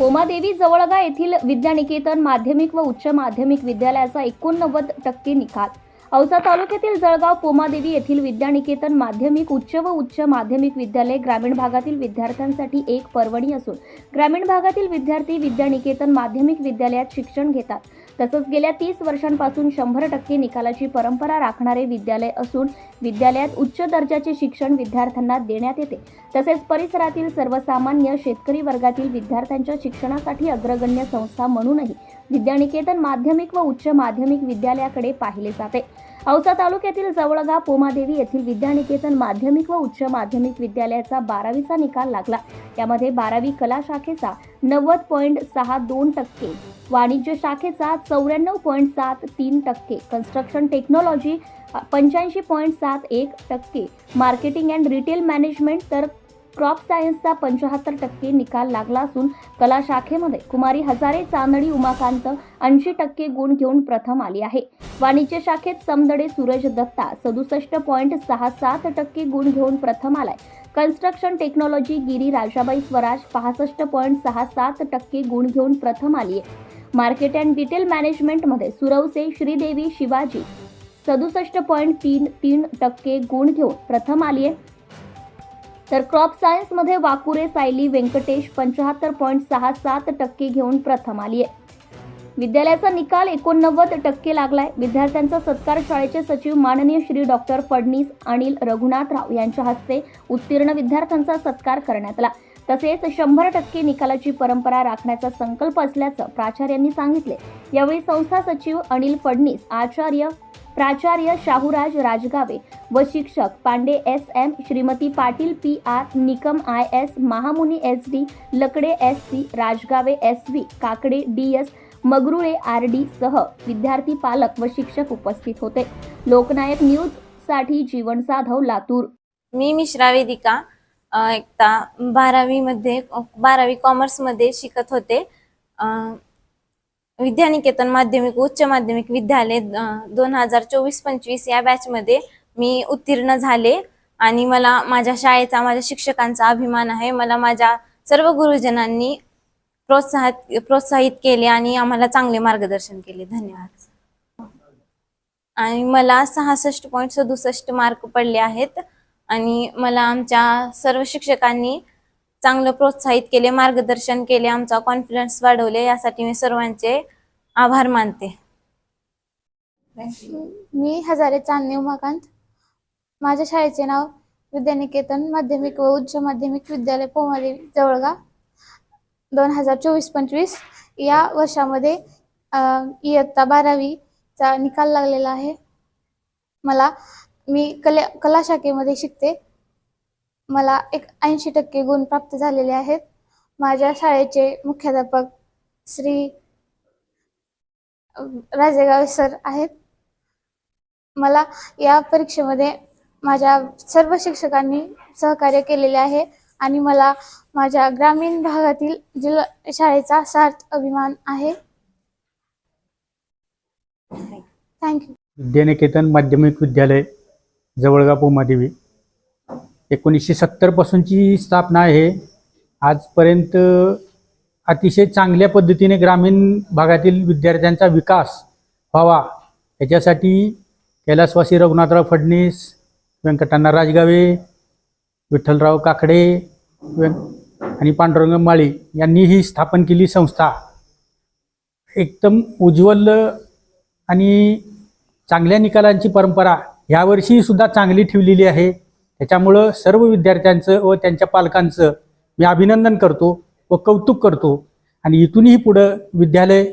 ओमादेवी जवळगा येथील विद्यानिकेतन माध्यमिक व उच्च माध्यमिक विद्यालयाचा एकोणनव्वद टक्के निकाल. औसा तालुक्यातील जळगाव पोमादेवी येथील विद्यानिकेतन माध्यमिक उच्च व उच्च माध्यमिक विद्यालय ग्रामीण भागातील विद्यार्थ्यांसाठी एक पर्वणी असून ग्रामीण भागातील विद्यार्थी विद्यानिकेतन माध्यमिक विद्यालयात शिक्षण घेतात. तसंच गेल्या तीस वर्षांपासून शंभर टक्के निकालाची परंपरा राखणारे विद्यालय असून विद्यालयात उच्च दर्जाचे शिक्षण विद्यार्थ्यांना देण्यात येते. तसेच परिसरातील सर्वसामान्य शेतकरी वर्गातील विद्यार्थ्यांच्या शिक्षणासाठी अग्रगण्य संस्था म्हणूनही विद्यानिकेतन माध्यमिक व उच्च माध्यमिक विद्यालयाकडे पाहिले जाते. औसा तालुक्यातील जवळगा पोमादेवी येथील विद्यानिकेतन माध्यमिक व उच्च माध्यमिक विद्यालयाचा बारावीचा निकाल लागला. यामध्ये बारावी कला शाखेचा नव्वद पॉईंट सहा दोन टक्के वाणिज्य शाखेचा चौऱ्याण्णव पॉईंट सात तीन टक्के कन्स्ट्रक्शन टेक्नॉलॉजी पंच्याऐंशी पॉईंट सात एक टक्के मार्केटिंग अँड रिटेल मॅनेजमेंट तर क्रॉप सायन्सचा पंच्याहत्तर टक्के निकाल लागला असून कला शाखेमध्ये कुमारी हजारे चांदणी उमाकांत ऐंशी टक्के गुण घेऊन प्रथम आली आहे. वाणिज्य शाखेत समदडे सूरज दत्ता सदुसष्ट पॉईंट सहा सात टक्के गुण घेऊन प्रथम आलाय. कन्स्ट्रक्शन टेक्नॉलॉजी गिरी राजाबाई स्वराज पासष्ट पॉईंट सहा सात टक्के गुण घेऊन प्रथम आली आहे मार्केट अँड डिटेल मॅनेजमेंटमध्ये सुरवसे श्रीदेवी शिवाजी सदुसष्ट पॉईंट तीन तीन टक्के गुण घेऊन प्रथम आली आहे तर क्रॉप सायन्समध्ये वाकुरे सायली व्यंकटेश पंचाहत्तर पॉईंट सहा सात टक्के घेऊन प्रथम आली आहे. विद्यालयाचा निकाल एकोणनव्वद टक्के लागलाय. विद्यार्थ्यांचा सत्कार शाळेचे सचिव माननीय श्री डॉक्टर फडणीस अनिल रघुनाथराव यांच्या हस्ते उत्तीर्ण विद्यार्थ्यांचा सत्कार करण्यात आला. तसेच शंभर टक्के निकालाची परंपरा राखण्याचा संकल्प असल्याचं प्राचार्यांनी सांगितले. यावेळी संस्था सचिव अनिल फडणीस आचार्य प्राचार्य शाहूराज राजगावे व शिक्षक Pande S M Shrimati Patil P R Nikam I S Mahamuni S D Lakade S C Rajgave S V Kakade D S Magrule R D सह विद्यार्थी पालक व शिक्षक उपस्थित होते. लोकनायक न्यूजसाठी जीवन साधव लातूर. मी मिश्रा वेदिका एकता बारावीमध्ये बारावी कॉमर्समध्ये शिकत होते. विद्यानिकेतन माध्यमिक उच्च माध्यमिक विद्यालय दोन हजार चोवीस पंचवीस या बॅचमध्ये मी उत्तीर्ण झाले. आणि मला माझ्या शाळेचा माझ्या शिक्षकांचा अभिमान आहे. मला माझ्या सर्व गुरुजनांनी प्रोत्साहित प्रोत्साहित केले आणि आम्हाला चांगले मार्गदर्शन केले. धन्यवाद. आणि मला सहासष्ट पॉईंट सदुसष्ट मार्क पडले आहेत. आणि मला आमच्या सर्व शिक्षकांनी चांगलं प्रोत्साहित केले मार्गदर्शन केले आमचा कॉन्फिडन्स वाढवले यासाठी मी सर्वांचे आभार मानते. मी हजारे चांदणे उमाकांत. माझ्या शाळेचे नाव विद्यानिकेतन माध्यमिक व उच्च माध्यमिक विद्यालय पोमाली जवळगा. दोन हजार चोवीस पंचवीस या वर्षामध्ये इयत्ता बारावीचा निकाल लागलेला आहे. मला मी कला कला शाखेमध्ये शिकते. मला एक ऐंशी टक्के गुण प्राप्त झालेले आहेत. माझ्या शाळेचे मुख्याध्यापक श्री राजेगाव सर आहेत. मला या परीक्षेमध्ये माझ्या सर्व शिक्षकांनी सहकार्य केलेले आहे आणि मला माझ्या ग्रामीण भागातील जिल्हा शाळेचा सार्थ अभिमान आहे. थँक्यू विद्यानिकेतन माध्यमिक विद्यालय जवळगा पोमादेवी एकोणीसशे सत्तरपासूनची स्थापना आहे. आजपर्यंत अतिशय चांगल्या पद्धतीने ग्रामीण भागातील विद्यार्थ्यांचा विकास व्हावा. याच्यासाठी कैलासवासी रघुनाथराव फडणीस व्यंकटण्णा राजगावे विठ्ठलराव काकडे आणि पांडुरंग माळी यांनी ही स्थापन केली संस्था. एकदम उज्ज्वल आणि चांगल्या निकालांची परंपरा यावर्षी सुद्धा चांगली ठेवलेली आहे. त्याच्यामुळं सर्व विद्यार्थ्यांचं व त्यांच्या पालकांचं मी अभिनंदन करतो व कौतुक करतो. आणि इथूनही पुढं विद्यालय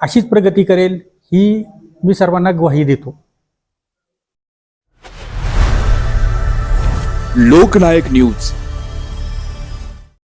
अशीच प्रगती करेल ही मी सर्वांना ग्वाही देतो. लोकनायक न्यूज.